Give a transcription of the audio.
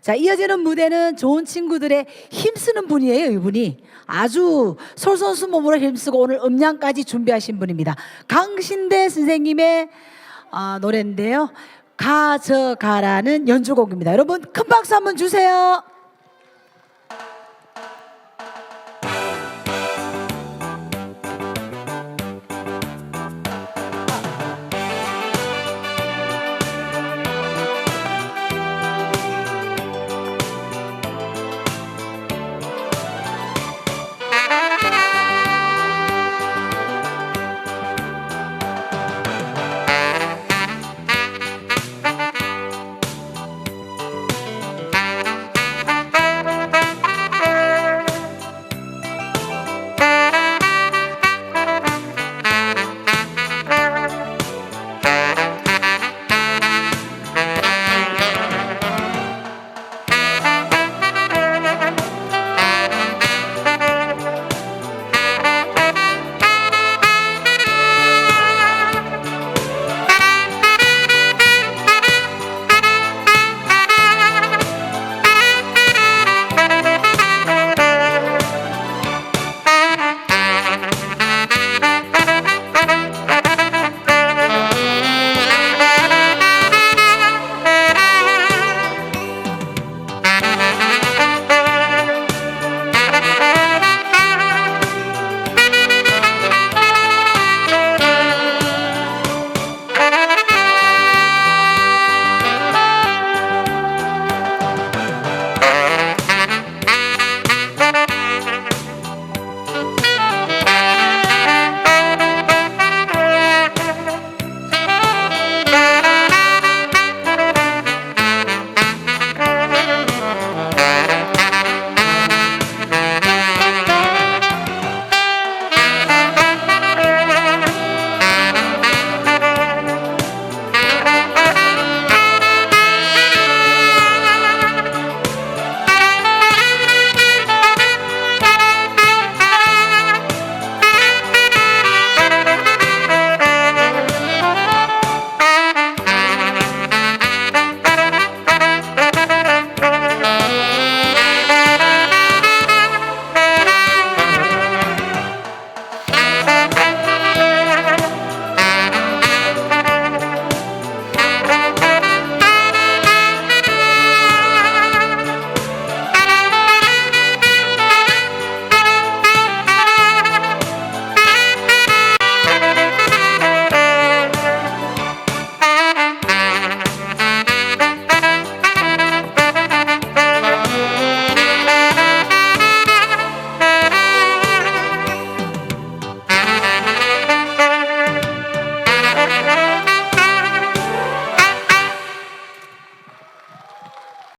자, 이어지는 무대는 좋은 친구들의 힘쓰는 분이에요, 이분이. 아주 솔선수범으로 힘쓰고 오늘 음량까지 준비하신 분입니다. 강신대 선생님의 어, 노래인데요. 가져가라는 연주곡입니다. 여러분 큰 박수 한번 주세요.